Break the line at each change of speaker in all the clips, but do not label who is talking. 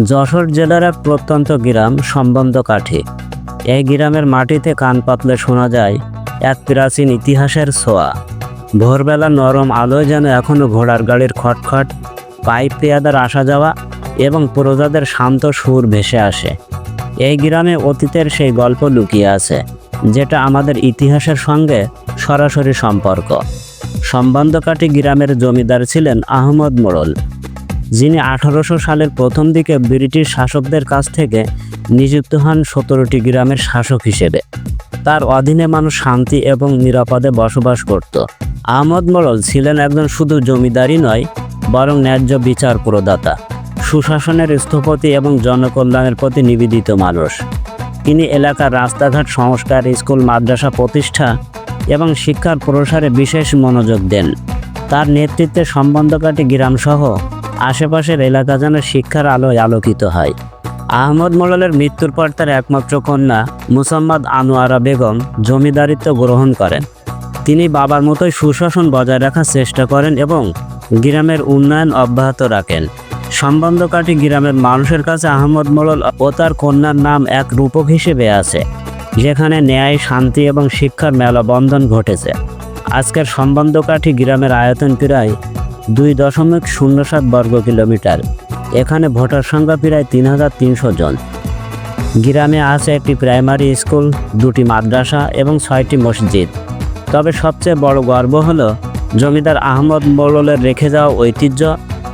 যশোর জেলার এক প্রত্যন্ত গ্রাম সম্বন্ধ সম্বন্ধকাঠি এই গ্রামের মাটিতে কান পাতলে শোনা যায়, এক প্রাচীন ইতিহাসের ছোঁয়া। ভোরবেলা নরম আলোয় যেন এখনও ঘোড়ার গাড়ির খটখট, পাইপ পেয়াদার আসা যাওয়া এবং প্রজাদের শান্ত সুর ভেসে আসে। এই গ্রামে অতীতের সেই গল্প লুকিয়ে আছে, যেটা আমাদের ইতিহাসের সঙ্গে সরাসরি সম্পর্ক। সম্বন্ধকাঠি গ্রামের জমিদার ছিলেন আহমদ মোড়ল। যিনি আঠারোশো সালের প্রথম দিকে ব্রিটিশ শাসকদের কাছ থেকে নিযুক্ত হন সতেরোটি গ্রামের শাসক হিসেবে। তার অধীনে মানুষ শান্তি এবং নিরাপদে বসবাস করত। আহমদ মোড়ল ছিলেন একজন শুধু জমিদারই নয়, বরং ন্যায্য বিচার প্রদাতা। সুশাসনের স্থপতি এবং জনকল্যাণের প্রতি নিবেদিত মানুষ। তিনি এলাকার রাস্তাঘাট সংস্কার, স্কুল, মাদ্রাসা প্রতিষ্ঠা এবং শিক্ষার প্রসারে বিশেষ মনোযোগ দেন। তার নেতৃত্বে সম্বন্ধকাটি গ্রামসহ আশেপাশের এলাকা যেন শিক্ষার আলোয় আলোকিত হয়। আহমদ মোড়লের মৃত্যুর পর তার একমাত্র কন্যা মুসাম্মদ আনোয়ারা বেগম জমিদারিত্ব গ্রহণ করেন। তিনি বাবার মতোই সুশাসন বজায় রাখার চেষ্টা করেন এবং গ্রামের উন্নয়ন অব্যাহত রাখেন। সম্বন্ধকাঠি গ্রামের মানুষের কাছে আহমদ মোড়ল ও তার কন্যার নাম এক রূপক হিসেবে আছে, যেখানে ন্যায়, শান্তি এবং শিক্ষার মেলবন্ধন ঘটেছে। আজকের সম্বন্ধকাঠি গ্রামের আয়তন প্রায় দুই দশমিক শূন্য সাত বর্গ কিলোমিটার। এখানে ভোটার সংখ্যা প্রায় তিন হাজার তিনশো জন। গ্রামে আছে একটি প্রাইমারি স্কুল, দুটি মাদ্রাসা এবং ছয়টি মসজিদ। তবে সবচেয়ে বড় গর্ব হলো জমিদার আহমদ মোড়লের রেখে যাওয়া ঐতিহ্য,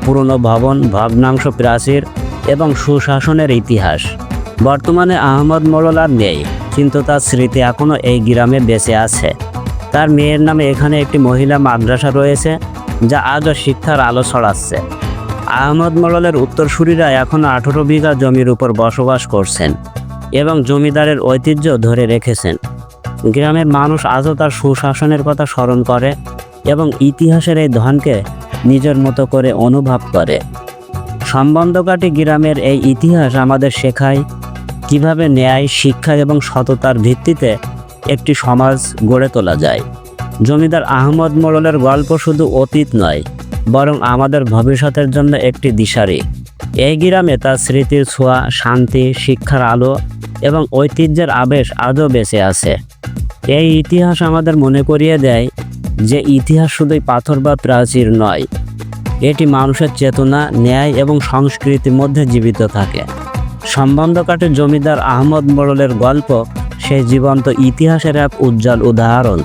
পুরনো ভবন, ভগ্নাংশ প্রাচীর এবং সুশাসনের ইতিহাস। বর্তমানে আহমদ মোড়ল আর নেই, কিন্তু তার স্মৃতি এখনও এই গ্রামে বেঁচে আছে। তার মেয়ের নামে এখানে একটি মহিলা মাদ্রাসা রয়েছে যা আজও শিক্ষার আলো ছড়াচ্ছে। আহমদ মোড়লের উত্তরসূরিরা এখনও আঠেরো বিঘা জমির উপর বসবাস করছেন এবং জমিদারের ঐতিহ্য ধরে রেখেছেন। গ্রামের মানুষ আজও তার সুশাসনের কথা স্মরণ করে এবং ইতিহাসের এই ধনকে নিজের মতো করে অনুভব করে। সম্বন্ধকাটি গ্রামের এই ইতিহাস আমাদের শেখায় কীভাবে ন্যায়, শিক্ষা এবং সততার ভিত্তিতে একটি সমাজ গড়ে তোলা যায়। জমিদার আহমদ মোড়লের গল্প শুধু অতীত নয়, বরং আমাদের ভবিষ্যতের জন্য একটি দিশারি। এই গ্রামে তার স্মৃতির ছোঁয়া, শান্তি, শিক্ষার আলো এবং ঐতিহ্যের আবেশ আজও বেঁচে আছে। এই ইতিহাস আমাদের মনে করিয়ে দেয় যে ইতিহাস শুধুই পাথর বা প্রাচীর নয়, এটি মানুষের চেতনা, ন্যায় এবং সংস্কৃতির মধ্যে জীবিত থাকে। সম্বন্ধকাটে জমিদার আহমদ মোড়লের গল্প সেই জীবন্ত ইতিহাসের এক উজ্জ্বল উদাহরণ।